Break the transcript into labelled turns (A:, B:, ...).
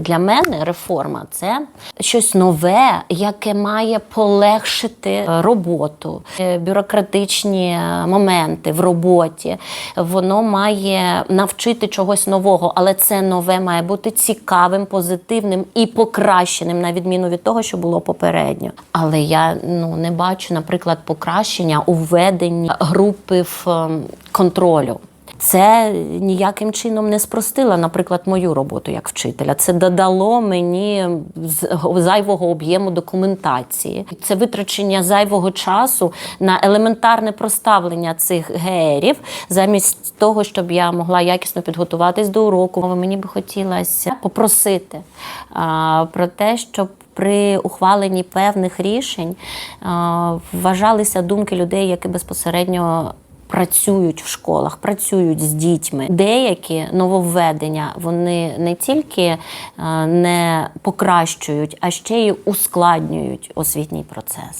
A: Для мене реформа це щось нове, яке має полегшити роботу, Е, бюрократичні моменти в роботі. Воно має навчити чогось нового, але це нове має бути цікавим, позитивним і покращеним, на відміну від того, що було попередньо. Але я ну не бачу, наприклад, покращення у введенні групи в ем, контролю. Це ніяким чином не спростило, наприклад, мою роботу як вчителя. Це додало мені зайвого об'єму документації. Це витрачення зайвого часу на елементарне проставлення цих геїрів, замість того, щоб я могла якісно підготуватись до уроку. Мені би хотілося попросити а, про те, щоб при ухваленні певних рішень вважалися думки людей, які безпосередньо працюють в школах, працюють з дітьми. Деякі нововведення вони не тільки е, не покращують, а ще й ускладнюють освітній процес.